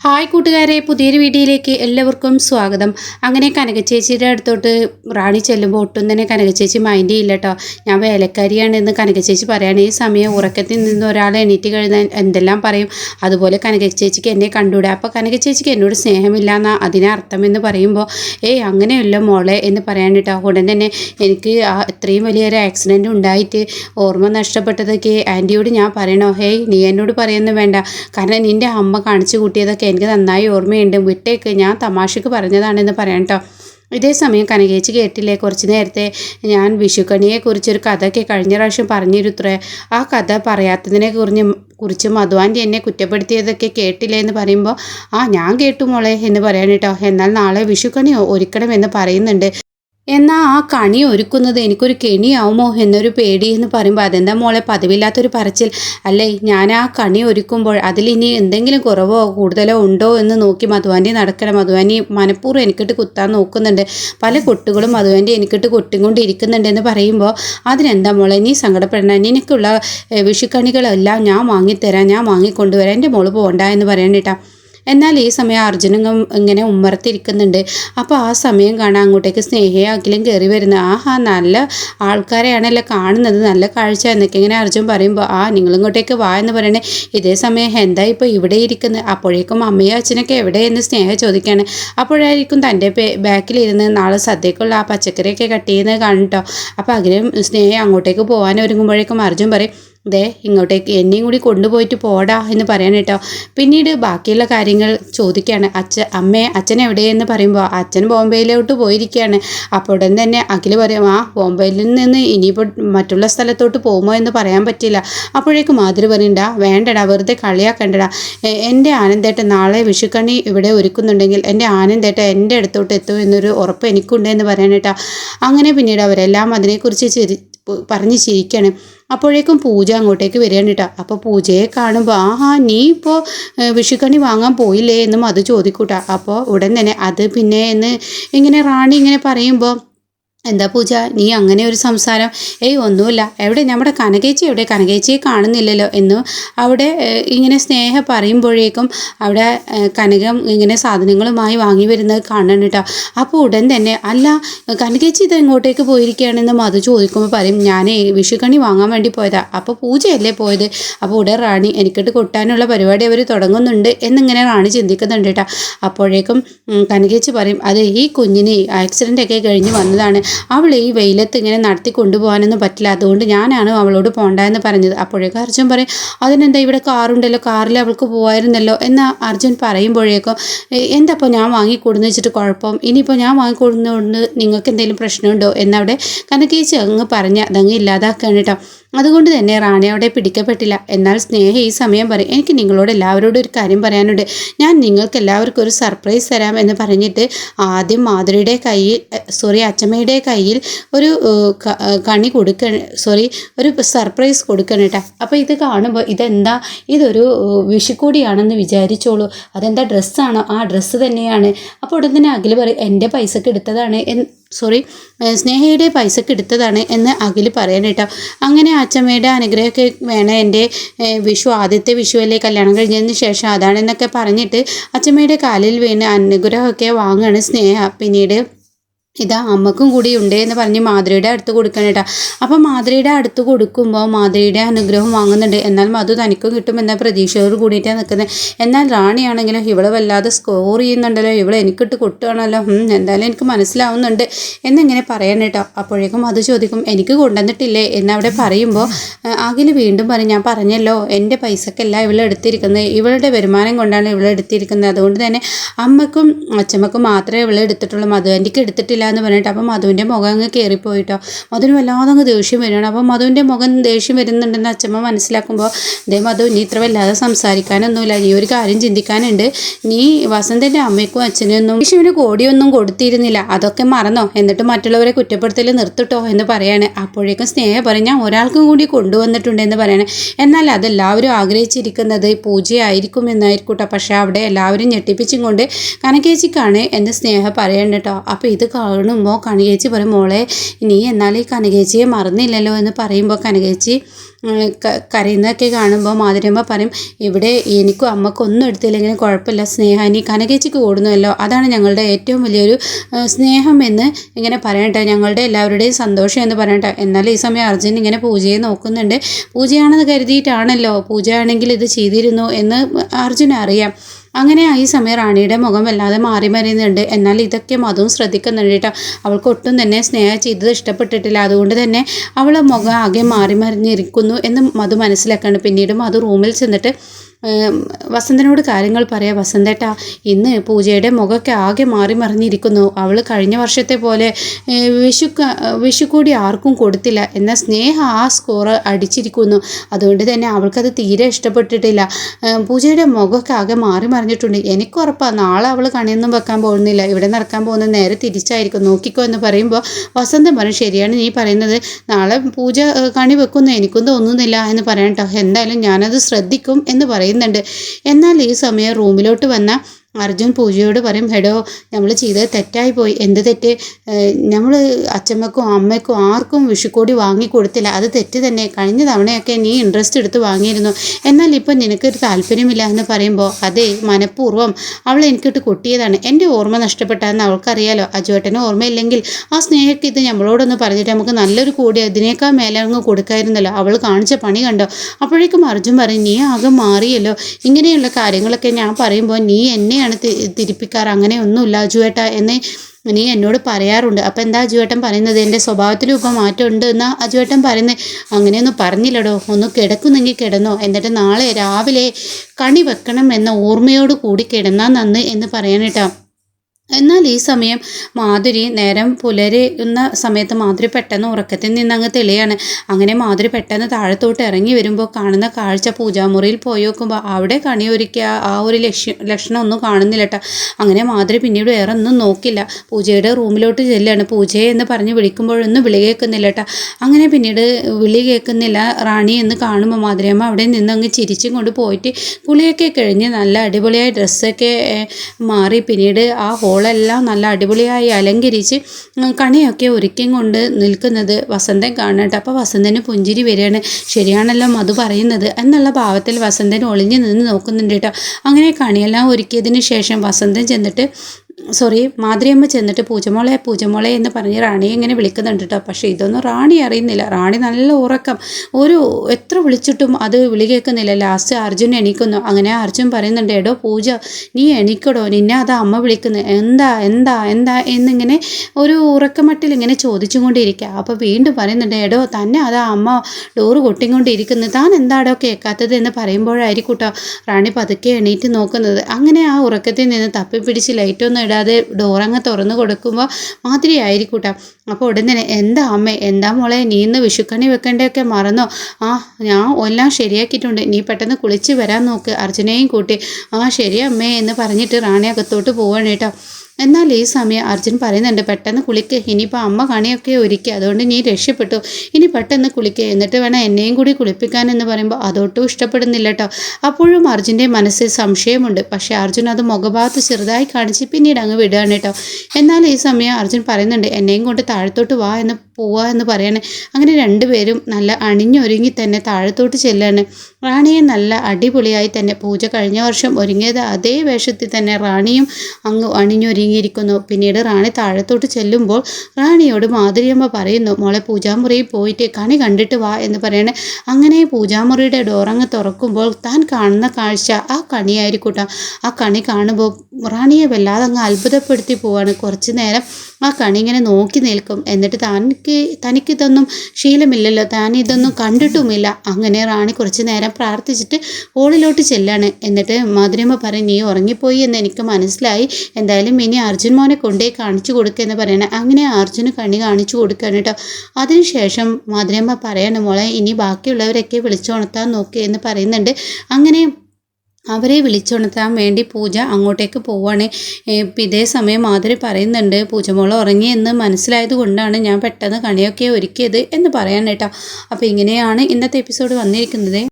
Hi കൂട്ടുകാരെ പുതിയൊരു വീഡിയോയിലേക്ക് എല്ലാവർക്കും സ്വാഗതം. അങ്ങനെ കനകച്ചേച്ചിയുടെ അടുത്തോട്ട് റാണി ചെല്ലുമ്പോൾ ഒട്ടും തന്നെ കനകച്ചേച്ചി മൈൻഡ് ചെയ്യില്ല കേട്ടോ ഞാൻ വേലക്കാരിയാണ് എന്ന് കനകച്ചേച്ചി പറയുകയാണ് ഈ സമയം ഉറക്കത്തിൽ നിന്ന് ഒരാൾ എണീറ്റ് കഴിഞ്ഞാൽ എന്തെല്ലാം പറയും? അതുപോലെ കനകച്ചേച്ചിക്ക് എന്നെ കണ്ടുകൂടെ? അപ്പോൾ കനകച്ചേച്ചിക്ക് എന്നോട് സ്നേഹമില്ല എന്നാ അതിനെ അർത്ഥം എന്ന് പറയുമ്പോൾ ഏയ് അങ്ങനെയല്ല മോളെ എന്ന് പറയാൻ കേട്ടോ ഉടൻ തന്നെ എനിക്ക് ഇത്രയും വലിയൊരു ആക്സിഡന്റ് ഉണ്ടായിട്ട് ഓർമ്മ നഷ്ടപ്പെട്ടതൊക്കെ ആന്റിയോട് ഞാൻ പറയണോ? ഹേയ് നീ എന്നോട് പറയുന്നു വേണ്ട. കാരണം നിന്റെ അമ്മ കാണിച്ചു കൂട്ടിയതൊക്കെ എനിക്ക് നന്നായി ഓർമ്മയുണ്ട്. വിട്ടേക്ക്. ഞാൻ തമാശക്ക് പറഞ്ഞതാണെന്ന് പറയാം കേട്ടോ ഇതേ സമയം കനകേച്ചി കേട്ടില്ലേ കുറച്ച് നേരത്തെ ഞാൻ വിഷുക്കണിയെക്കുറിച്ചൊരു കഥയൊക്കെ കഴിഞ്ഞ പ്രാവശ്യം പറഞ്ഞിരുത്രേ ആ കഥ പറയാത്തതിനെ കുറിഞ്ഞ് കുറിച്ച് മധുവാന്റെ എന്നെ കുറ്റപ്പെടുത്തിയതൊക്കെ കേട്ടില്ലേ എന്ന് പറയുമ്പോൾ ആ ഞാൻ കേട്ടു മോളെ എന്ന് പറയാൻ കേട്ടോ എന്നാൽ നാളെ വിഷുക്കണിയോ ഒരുക്കണം എന്ന് പറയുന്നുണ്ട്. എന്നാൽ ആ കണി ഒരുക്കുന്നത് എനിക്കൊരു കെണിയാവുമോ എന്നൊരു പേടി എന്ന് പറയുമ്പോൾ അതെന്താ മോളെ പതിവില്ലാത്തൊരു പറച്ചിൽ. അല്ലേ ഞാൻ ആ കണി ഒരുക്കുമ്പോൾ അതിലിനി എന്തെങ്കിലും കുറവോ കൂടുതലോ ഉണ്ടോ എന്ന് നോക്കി മധുവാന്റെ നടക്കണം മധുവാനി മനഃപൂർവം എനിക്കിട്ട് കുത്താൻ നോക്കുന്നുണ്ട്. പല കുട്ടികളും മധുവാന്റെ എനിക്കിട്ട് കൊട്ടിക്കൊണ്ടിരിക്കുന്നുണ്ട് എന്ന് പറയുമ്പോൾ അതിനെന്താ മോളെ നീ സങ്കടപ്പെടണം നിനക്കുള്ള വിഷുക്കണികളെല്ലാം ഞാൻ വാങ്ങിത്തരാം ഞാൻ വാങ്ങിക്കൊണ്ടുവരാം. എന്റെ മോൾ പോകണ്ട എന്ന് പറയണേട്ടാ. എന്നാൽ ഈ സമയം അർജുനും ഇങ്ങനെ ഉമ്മർത്തിരിക്കുന്നുണ്ട്. അപ്പോൾ ആ സമയം കാണാൻ അങ്ങോട്ടേക്ക് സ്നേഹയാക്കിലും കയറി വരുന്ന. ആഹാ നല്ല ആൾക്കാരെയാണല്ലോ കാണുന്നത്. നല്ല കാഴ്ച എന്നൊക്കെ ഇങ്ങനെ അർജുൻ പറയുമ്പോൾ ആ നിങ്ങൾ ഇങ്ങോട്ടേക്ക് വാ എന്ന് പറയണേ. ഇതേ സമയം എന്താ ഇപ്പോൾ ഇവിടെ ഇരിക്കുന്നത് അപ്പോഴേക്കും അമ്മയും അച്ഛനൊക്കെ എവിടെയെന്ന് സ്നേഹ ചോദിക്കുകയാണ് അപ്പോഴായിരിക്കും തന്റെ ബാക്കിലിരുന്ന് നാളെ സദ്യക്കുള്ള ആ പച്ചക്കറിയൊക്കെ കട്ട് ചെയ്യുന്നത് കാണട്ടോ അപ്പോൾ അങ്ങനെ സ്നേഹ അങ്ങോട്ടേക്ക് പോകാൻ ഒരുങ്ങുമ്പോഴേക്കും അർജുൻ പറയും ദേ ഇങ്ങോട്ടേക്ക് എന്നെയും കൂടി കൊണ്ടുപോയിട്ട് പോടാ എന്ന് പറയാൻ കേട്ടോ. പിന്നീട് ബാക്കിയുള്ള കാര്യങ്ങൾ ചോദിക്കുകയാണ് അച്ഛ അമ്മേ അച്ഛൻ എവിടെയെന്ന് പറയുമ്പോൾ അച്ഛൻ ബോംബെയിലോട്ട് പോയിരിക്കുകയാണ്. അപ്പോൾ ഉടൻ തന്നെ അഖിൽ പറയും ആ ബോംബെയിൽ നിന്ന് ഇനിയിപ്പോൾ മറ്റുള്ള സ്ഥലത്തോട്ട് പോകുമോ എന്ന് പറയാൻ പറ്റില്ല. അപ്പോഴേക്കും മാതിരി പറയണ്ട വേണ്ടടാ വെറുതെ കളിയാക്കണ്ടടാ. എന്റെ ആനന്ദേട്ട നാളെ വിഷുക്കണി ഇവിടെ ഒരുക്കുന്നുണ്ടെങ്കിൽ എന്റെ ആനന്ദേട്ട എന്റെ അടുത്തോട്ട് എത്തും എന്നൊരു ഉറപ്പ് എനിക്കുണ്ട് എന്ന് പറയാനേട്ടാ അങ്ങനെ പിന്നീട് അവരെല്ലാം അതിനെക്കുറിച്ച് ചിരി പറഞ്ഞ് ചിരിക്കുകയാണ് അപ്പോഴേക്കും പൂജ അങ്ങോട്ടേക്ക് വരികയാണ് കേട്ടോ. അപ്പോൾ പൂജയെ കാണുമ്പോൾ ആഹാ നീ ഇപ്പോൾ വിഷുക്കണി വാങ്ങാൻ പോയില്ലേ? എന്നും അത് ചോദിക്കൂട്ടാ. അപ്പോൾ ഉടൻ തന്നെ അത് പിന്നെ എന്ന് ഇങ്ങനെ റാണി ഇങ്ങനെ പറയുമ്പോൾ എന്താ പൂജ? നീ അങ്ങനെ ഒരു സംസാരം? ഏയ് ഒന്നുമില്ല. എവിടെ? നമ്മുടെ കനകേച്ചി എവിടെ? കനകേച്ചിയെ കാണുന്നില്ലല്ലോ എന്ന് അവിടെ ഇങ്ങനെ സ്നേഹ പറയുമ്പോഴേക്കും അവിടെ കനകം ഇങ്ങനെ സാധനങ്ങളുമായി വാങ്ങി വരുന്നത് കാണണം കേട്ടോ. അപ്പോൾ ഉടൻ തന്നെ അല്ല കനകേച്ചി ഇത് എങ്ങോട്ടേക്ക് പോയിരിക്കുകയാണെന്ന് മധു ചോദിക്കുമ്പോൾ പറയും ഞാൻ വിഷുക്കണി വാങ്ങാൻ വേണ്ടി പോയതാ. അപ്പോൾ പൂജയല്ലേ പോയത്? അപ്പോൾ ഉടൻ റാണി എനിക്കിട്ട് കൊട്ടാനുള്ള പരിപാടി അവർ തുടങ്ങുന്നുണ്ട് എന്നിങ്ങനെ റാണി ചിന്തിക്കുന്നുണ്ട് കേട്ടോ. അപ്പോഴേക്കും കനകേച്ചി പറയും അത് ഈ കുഞ്ഞിനെ ആക്സിഡന്റ് ഒക്കെ കഴിഞ്ഞ് വന്നതാണ്. അവൾ ഈ വെയിലത്ത് ഇങ്ങനെ നടത്തി കൊണ്ടുപോകാനൊന്നും പറ്റില്ല. അതുകൊണ്ട് ഞാനാണ് അവളോട് പോണ്ട എന്ന് പറഞ്ഞത്. അപ്പോഴേക്കും അർജുൻ പറയും അതിനെന്താ ഇവിടെ കാറുണ്ടല്ലോ കാറിൽ അവൾക്ക് പോകായിരുന്നല്ലോ എന്ന് അർജുൻ പറയുമ്പോഴേക്കും എന്താപ്പോൾ ഞാൻ വാങ്ങിക്കൊടുന്ന് വെച്ചിട്ട് കുഴപ്പം? ഇനിയിപ്പോൾ ഞാൻ വാങ്ങിക്കൊടുന്നതുകൊണ്ട് നിങ്ങൾക്ക് എന്തെങ്കിലും പ്രശ്നമുണ്ടോ? എന്നവിടെ കനക്കേച്ചി അങ്ങ് പറഞ്ഞ് അതങ്ങ് ഇല്ലാതാക്കുകയാണ് കേട്ടോ. അതുകൊണ്ട് തന്നെ റാണി പിടിക്കപ്പെട്ടില്ല. എന്നാൽ സ്നേഹ ഈ സമയം പറയും എനിക്ക് നിങ്ങളോട് എല്ലാവരോടും ഒരു കാര്യം പറയാനുണ്ട്. ഞാൻ നിങ്ങൾക്ക് എല്ലാവർക്കും ഒരു സർപ്രൈസ് തരാം എന്ന് പറഞ്ഞിട്ട് ആദ്യം മാധുരിയുടെ കയ്യിൽ സോറി അച്ചമ്മയുടെ കയ്യിൽ ഒരു കണി കൊടുക്ക സോറി ഒരു സർപ്രൈസ് കൊടുക്കണം കേട്ടോ. അപ്പോൾ ഇത് കാണുമ്പോൾ ഇതെന്താ? ഇതൊരു വിഷുക്കൂടിയാണെന്ന് വിചാരിച്ചോളൂ. അതെന്താ? ഡ്രസ്സാണോ? ആ ഡ്രസ്സ് തന്നെയാണ്. അപ്പോൾ ഉടൻ തന്നെ അഖിൽ പറയും എന്റെ പൈസക്ക് എടുത്തതാണ് സോറി സ്നേഹയുടെ പൈസക്ക് എടുത്തതാണ് എന്ന് അഖിൽ പറയാൻ കേട്ടോ. അങ്ങനെ അച്ചമ്മയുടെ അനുഗ്രഹമൊക്കെ വേണം എന്റെ വിഷു ആദ്യത്തെ വിഷുവല്ലേ കല്യാണം കഴിഞ്ഞതിന് ശേഷം അതാണെന്നൊക്കെ പറഞ്ഞിട്ട് അച്ചമ്മയുടെ കാലിൽ വീണ് അനുഗ്രഹമൊക്കെ വാങ്ങുകയാണ് സ്നേഹ. പിന്നീട് ഇതാ അമ്മക്കും കൂടി ഉണ്ട് എന്ന് പറഞ്ഞ് മാധുരിയുടെ അടുത്ത് കൊടുക്കണം കേട്ടോ. അപ്പോൾ മാധുരിയുടെ അടുത്ത് കൊടുക്കുമ്പോൾ മാധുരിയുടെ അനുഗ്രഹം വാങ്ങുന്നുണ്ട്. എന്നാൽ മധു തനിക്കും കിട്ടുമെന്ന പ്രതീക്ഷയോട് കൂടിയിട്ടാണ് നിൽക്കുന്നത് എന്നാൽ റാണിയാണെങ്കിലും ഇവളെ വല്ലാതെ സ്കോർ ചെയ്യുന്നുണ്ടല്ലോ. ഇവളെ എനിക്കിട്ട് കൊട്ടുകയാണല്ലോ എന്തായാലും എനിക്ക് മനസ്സിലാവുന്നുണ്ട് എന്നിങ്ങനെ പറയണം കേട്ടോ. അപ്പോഴേക്കും അത് ചോദിക്കും എനിക്ക് കൊണ്ടുവന്നിട്ടില്ലേ? എന്നവിടെ പറയുമ്പോൾ അഖിൽ വീണ്ടും പറഞ്ഞു ഞാൻ പറഞ്ഞല്ലോ എന്റെ പൈസക്കല്ല ഇവളെ എടുത്തിരിക്കുന്നത്. ഇവളുടെ വരുമാനം കൊണ്ടാണ് ഇവളെ എടുത്തിരിക്കുന്നത്. അതുകൊണ്ട് തന്നെ അമ്മക്കും അച്ഛമ്മക്കും മാത്രമേ ഇവളെ എടുത്തിട്ടുള്ളൂ. മധു എനിക്ക് എടുത്തിട്ടില്ല. എന്ന് പറഞ്ഞിട്ട് അപ്പം മധുവിന്റെ മുഖം അങ്ങ് കയറിപ്പോയിട്ടോ. മധുവിന് വല്ലാതെ അങ്ങ് ദേഷ്യം വരികയാണ്. അപ്പം മധുവിന്റെ മുഖം ദേഷ്യം വരുന്നുണ്ടെന്ന് അച്ഛമ്മ മനസ്സിലാക്കുമ്പോൾ ദേ മധു നീ ഇത്ര വല്ലാതെ സംസാരിക്കാനൊന്നുമില്ല. നീ ഒരു കാര്യം ചിന്തിക്കാനുണ്ട്. നീ വസന്തന്റെ അമ്മയ്ക്കും അച്ഛനൊന്നും വിഷുവിന് കോടിയൊന്നും കൊടുത്തിരുന്നില്ല. അതൊക്കെ മറന്നോ? എന്നിട്ട് മറ്റുള്ളവരെ കുറ്റപ്പെടുത്തൽ നിർത്തിട്ടോ? എന്ന് പറയാണ്. അപ്പോഴേക്കും സ്നേഹ പറയും ഞാൻ ഒരാൾക്കും കൂടി കൊണ്ടുവന്നിട്ടുണ്ട് എന്ന് പറയണേ. എന്നാൽ അതെല്ലാവരും ആഗ്രഹിച്ചിരിക്കുന്നത് പൂജയായിരിക്കും എന്നായിരിക്കട്ടോ പക്ഷേ അവിടെ എല്ലാവരും ഞെട്ടിപ്പിച്ചും കൊണ്ട് കനകേച്ചിക്കാണ് എന്ന് സ്നേഹ പറയണ്ട കേട്ടോ. അപ്പോൾ ഇത് കാണുമ്പോൾ കനകേച്ചി പറയും മോളെ നീ എന്നാൽ ഈ കനകേച്ചിയെ മറന്നില്ലല്ലോ എന്ന് പറയുമ്പോൾ കനകേച്ചി കരയുന്നതൊക്കെ കാണുമ്പോൾ മാധുര്യമ്മ പറയും ഇവിടെ എനിക്കും അമ്മക്കും ഒന്നും എടുത്തില്ലെങ്കിലും കുഴപ്പമില്ല സ്നേഹാനി കനകേച്ചിക്ക് കൂടുന്നുവല്ലോ. അതാണ് ഞങ്ങളുടെ ഏറ്റവും വലിയൊരു സ്നേഹം എന്ന് ഇങ്ങനെ പറയട്ടെ. ഞങ്ങളുടെ എല്ലാവരുടെയും സന്തോഷം എന്ന് പറയട്ടെ. എന്നാൽ ഈ സമയം അർജുൻ ഇങ്ങനെ പൂജയെ നോക്കുന്നുണ്ട്. പൂജയാണെന്ന് കരുതിയിട്ടാണല്ലോ. പൂജയാണെങ്കിൽ ഇത് ചെയ്തിരുന്നു എന്ന് അർജുന അറിയാം. അങ്ങനെ ആ ഈ സമയം റാണിയുടെ മുഖം വല്ലാതെ മാറി മറിയുന്നുണ്ട്. എന്നാൽ ഇതൊക്കെ മധുവും ശ്രദ്ധിക്കുന്നുണ്ട് അവൾക്ക് ഒട്ടും തന്നെ സ്നേഹം ചെയ്തത് ഇഷ്ടപ്പെട്ടിട്ടില്ല. അതുകൊണ്ട് തന്നെ അവളെ മുഖം ആകെ മാറി മറിഞ്ഞിരിക്കുന്നു എന്ന് മധു മനസ്സിലാക്കാണ്. പിന്നീട് മധു റൂമിൽ ചെന്നിട്ട് വസന്തനോട് കാര്യങ്ങൾ പറയാം. വസന്തേട്ട ഇന്ന് പൂജയുടെ മുഖമൊക്കെ ആകെ മാറി മറിഞ്ഞിരിക്കുന്നു. അവൾ കഴിഞ്ഞ വർഷത്തെ പോലെ വിഷു വിഷുക്ക വിഷുക്കൂടി ആർക്കും കൊടുത്തില്ല. എന്നാൽ സ്നേഹ ആ സ്കോർ അടിച്ചിരിക്കുന്നു. അതുകൊണ്ട് തന്നെ അവൾക്കത് തീരെ ഇഷ്ടപ്പെട്ടിട്ടില്ല. പൂജയുടെ മുഖമൊക്കെ ആകെ മാറി മറിഞ്ഞിട്ടുണ്ട്. എനിക്ക് ഉറപ്പാണ് നാളെ അവൾ കണിയൊന്നും വെക്കാൻ പോകുന്നില്ല. ഇവിടെ നടക്കാൻ പോകുന്ന നേരെ തിരിച്ചായിരിക്കും. നോക്കിക്കോ എന്ന് പറയുമ്പോൾ വസന്തം പറയും ശരിയാണ് നീ പറയുന്നത്. നാളെ പൂജ കണി വെക്കുന്നു. എനിക്കൊന്നും തോന്നുന്നില്ല എന്ന് പറയാം കേട്ടോ എന്തായാലും ഞാനത് ശ്രദ്ധിക്കും എന്ന് പറയുന്നുണ്ട്. എന്നാൽ ഈ സമയം റൂമിലോട്ട് വന്ന അർജുൻ പൂജയോട് പറയും ഹെഡോ നമ്മൾ ചെയ്തത് തെറ്റായി പോയി. എന്ത് തെറ്റ്? നമ്മൾ അച്ഛമ്മക്കും അമ്മയ്ക്കും ആർക്കും വിഷുക്കോടി വാങ്ങി കൊടുത്തില്ല. അത് തെറ്റ് തന്നെ. കഴിഞ്ഞ തവണയൊക്കെ നീ ഇൻട്രസ്റ്റ് എടുത്ത് വാങ്ങിയിരുന്നു. എന്നാൽ ഇപ്പം നിനക്കൊരു താല്പര്യമില്ല എന്ന് പറയുമ്പോൾ അതെ മനഃപൂർവം അവൾ എനിക്കിട്ട് കൊട്ടിയതാണ്. എന്റെ ഓർമ്മ നഷ്ടപ്പെട്ടാന്ന് അവൾക്കറിയാലോ. അജുവേട്ടന് ഓർമ്മയില്ലെങ്കിൽ ആ സ്നേഹക്ക് ഇത് നമ്മളോടൊന്ന് പറഞ്ഞിട്ട് നമുക്ക് നല്ലൊരു കൂടി അതിനേക്കാൾ മേലെ അങ്ങ് കൊടുക്കായിരുന്നല്ലോ. അവൾ കാണിച്ച പണി കണ്ടോ? അപ്പോഴേക്കും അർജുൻ പറയും നീ ആകെ മാറിയല്ലോ. ഇങ്ങനെയുള്ള കാര്യങ്ങളൊക്കെ ഞാൻ പറയുമ്പോൾ നീ എന്നെയാണ് തി- തിരിപ്പിക്കാറ്. അങ്ങനെയൊന്നുമില്ല അജുവേട്ട എന്ന് നീ എന്നോട് പറയാറുണ്ട്. അപ്പം എന്താ അജുവേട്ടൻ പറയുന്നത്? എന്റെ സ്വഭാവത്തിലും ഇപ്പം മാറ്റമുണ്ട് എന്നാ അജുവേട്ടൻ പറയുന്നത് അങ്ങനെയൊന്നും പറഞ്ഞില്ലടോ. ഒന്ന് കിടക്കുന്നെങ്കിൽ കിടന്നോ. എന്നിട്ട് നാളെ രാവിലെ കണി വെക്കണം എന്ന ഓർമ്മയോട് കൂടി കിടന്നാൽ നന്ന് എന്ന് പറയാനേട്ടാ എന്നാൽ ഈ സമയം മാധുരി നേരം പുലരുന്ന സമയത്ത് മാധുരി പെട്ടെന്ന് ഉറക്കത്തിൽ നിന്ന് അങ്ങ് തെളിയാണ്. അങ്ങനെ മാധുരി പെട്ടെന്ന് താഴത്തോട്ട് ഇറങ്ങി വരുമ്പോൾ കാണുന്ന കാഴ്ച പൂജാമുറിയിൽ പോയി നോക്കുമ്പോൾ അവിടെ കണി ഒരുക്കിയ ആ ഒരു ലക്ഷ്യ ലക്ഷണം ഒന്നും കാണുന്നില്ല കേട്ടോ അങ്ങനെ മാധുരി പിന്നീട് വേറെ ഒന്നും നോക്കില്ല. പൂജയുടെ റൂമിലോട്ട് ചെല്ലുകയാണ് പൂജയെ എന്ന് പറഞ്ഞ് വിളിക്കുമ്പോഴൊന്നും വിളി കേൾക്കുന്നില്ല കേട്ടോ അങ്ങനെ പിന്നീട് വിളി കേൾക്കുന്നില്ല. റാണി എന്ന് കാണുമ്പോൾ മാധുരിയമ്മ അവിടെ നിന്ന് അങ്ങ് ചിരിച്ചും കൊണ്ട് പോയിട്ട് കുളിയൊക്കെ കഴിഞ്ഞ് നല്ല അടിപൊളിയായ ഡ്രസ്സൊക്കെ മാറി. പിന്നീട് ആ ഹോളെല്ലാം നല്ല അടിപൊളിയായി അലങ്കരിച്ച് കണിയൊക്കെ ഒരുക്കിയും കൊണ്ട് നിൽക്കുന്നത് വസന്തൻ കാണട്ടെ. അപ്പോൾ വസന്തന് പുഞ്ചിരി വരികയാണ്. ശരിയാണല്ലോ മധു പറയുന്നത്. എന്നുള്ള ഭാവത്തിൽ വസന്തൻ ഒളിഞ്ഞു നിന്ന് നോക്കുന്നുണ്ട് കേട്ടോ. അങ്ങനെ കണിയെല്ലാം ഒരുക്കിയതിന് ശേഷം വസന്തൻ ചെന്നിട്ട് സോറി മാതിരിയമ്മ ചെന്നിട്ട് പൂജമോളെ പൂജമോളെ എന്ന് പറഞ്ഞ് റാണിയെ ഇങ്ങനെ വിളിക്കുന്നുണ്ട് കേട്ടോ പക്ഷേ ഇതൊന്നും റാണി അറിയുന്നില്ല. റാണി നല്ല ഉറക്കം. ഒരു എത്ര വിളിച്ചിട്ടും അത് വിളി കേൾക്കുന്നില്ല. ലാസ്റ്റ് അർജുൻ എണീക്കുന്നു. അങ്ങനെ അർജുൻ പറയുന്നുണ്ട് എടോ പൂജ നീ എണീക്കടോ. നിന്നെ അത് അമ്മ വിളിക്കുന്നു. എന്താ എന്താ എന്താ? എന്നിങ്ങനെ ഒരു ഉറക്കമട്ടിൽ ഇങ്ങനെ ചോദിച്ചുകൊണ്ടിരിക്കുക. അപ്പോൾ വീണ്ടും പറയുന്നുണ്ട് എടോ തന്നെ അത് അമ്മ ഡോറ് കൊട്ടിക്കൊണ്ടിരിക്കുന്നത് താൻ എന്താടോ കേൾക്കാത്തത്? എന്ന് പറയുമ്പോഴായിരിക്കും കേട്ടോ റാണി പതുക്കെ എണീറ്റ് നോക്കുന്നത്. അങ്ങനെ ആ ഉറക്കത്തിൽ നിന്ന് തപ്പിപ്പിടിച്ച് ലൈറ്റൊന്നും ഇടാതെ ഡോറങ്ങ് തുറന്നു കൊടുക്കുമ്പോൾ മാതിരി ആയിരിക്കൂട്ട. അപ്പോൾ ഉടൻ തന്നെ എന്താ അമ്മേ എന്താ മോളെ നീ ഇന്ന് വിഷുക്കണി വെക്കേണ്ടതൊക്കെ മറന്നോ? ആ ഞാൻ എല്ലാം ശരിയാക്കിയിട്ടുണ്ട്. നീ പെട്ടെന്ന് കുളിച്ച് വരാൻ നോക്ക് അർജുനയും കൂട്ടി. ആ ശരി അമ്മേ എന്ന് പറഞ്ഞിട്ട് റാണി അകത്തോട്ട് പോവാണ് കേട്ടോ. എന്നാൽ ഈ സമയം അർജുൻ പറയുന്നുണ്ട് പെട്ടെന്ന് കുളിക്ക്. ഇനിയിപ്പോൾ അമ്മ കണിയൊക്കെ ഒരുക്കി. അതുകൊണ്ട് നീ രക്ഷപ്പെട്ടു. ഇനി പെട്ടെന്ന് കുളിക്കുക എന്നിട്ട് വേണം എന്നെയും കൂടി കുളിപ്പിക്കാൻ എന്ന് പറയുമ്പോൾ അതൊട്ടും ഇഷ്ടപ്പെടുന്നില്ല കേട്ടോ അപ്പോഴും അർജുന്റെ മനസ്സിൽ സംശയമുണ്ട്. പക്ഷേ അർജുൻ അത് മുഖഭാഗത്ത് ചെറുതായി കാണിച്ച് പിന്നീട് അങ്ങ് വിടുകയാണ് കേട്ടോ എന്നാൽ ഈ സമയം അർജുൻ പറയുന്നുണ്ട് എന്നെയും കൊണ്ട് താഴത്തോട്ട് വാ എന്ന് പോവാ എന്ന് പറയണേ. അങ്ങനെ രണ്ടുപേരും നല്ല അണിഞ്ഞൊരുങ്ങി തന്നെ താഴത്തോട്ട് ചെല്ലാണ്. റാണിയെ നല്ല അടിപൊളിയായി തന്നെ പൂജ കഴിഞ്ഞ വർഷം ഒരുങ്ങിയത് അതേ വേഷത്തിൽ തന്നെ റാണിയും അങ്ങ് അണിഞ്ഞൊരുങ്ങിയിരിക്കുന്നു. പിന്നീട് റാണി താഴത്തോട്ട് ചെല്ലുമ്പോൾ റാണിയോട് മാധുരിയമ്മ പറയുന്നു മോളെ പൂജാമുറിയിൽ പോയിട്ട് കണി കണ്ടിട്ട് വാ എന്ന് പറയണേ. അങ്ങനെ പൂജാമുറിയുടെ ഡോറങ്ങ് തുറക്കുമ്പോൾ താൻ കാണുന്ന കാഴ്ച ആ കണിയായിരിക്കൂട്ട. ആ കണി കാണുമ്പോൾ റാണിയെ വല്ലാതെ അങ്ങ് അത്ഭുതപ്പെടുത്തി പോവാണ്. കുറച്ചു നേരം ആ കണി ഇങ്ങനെ നോക്കി നിൽക്കും. എന്നിട്ട് തനിക്ക് തനിക്കിതൊന്നും ശീലമില്ലല്ലോ. താൻ ഇതൊന്നും കണ്ടിട്ടുമില്ല. അങ്ങനെ റാണി കുറച്ച് നേരം പ്രാർത്ഥിച്ചിട്ട് ഹോളിലോട്ട് ചെല്ലാണ്. എന്നിട്ട് മധുരമ്മ പറയും നീ ഉറങ്ങിപ്പോയി എന്ന് എനിക്ക് മനസ്സിലായി. എന്തായാലും ഇനി അർജുൻ മോനെ കൊണ്ടേ കാണിച്ചു കൊടുക്കുക എന്ന് പറയണം. അങ്ങനെ അർജുന് കണി കാണിച്ചു കൊടുക്കുകയാണ് കേട്ടോ. അതിനുശേഷം മധുരമ്മ പറയണം മോളെ ഇനി ബാക്കിയുള്ളവരൊക്കെ വിളിച്ചുണർത്താൻ നോക്കുക എന്ന് പറയുന്നുണ്ട്. അങ്ങനെ അവരെ വിളിച്ചുണർത്താൻ വേണ്ടി പൂജ അങ്ങോട്ടേക്ക് പോവാണ്. ഇതേ സമയം മാധുരി പറയുന്നുണ്ട് പൂജമോൾ ഉറങ്ങി എന്ന് മനസ്സിലായത് കൊണ്ടാണ് ഞാൻ പെട്ടെന്ന് കണിയൊക്കെ ഒരുക്കിയത് എന്ന് പറയാൻ കേട്ടോ. അപ്പോൾ ഇങ്ങനെയാണ് ഇന്നത്തെ എപ്പിസോഡ് വന്നിരിക്കുന്നത്.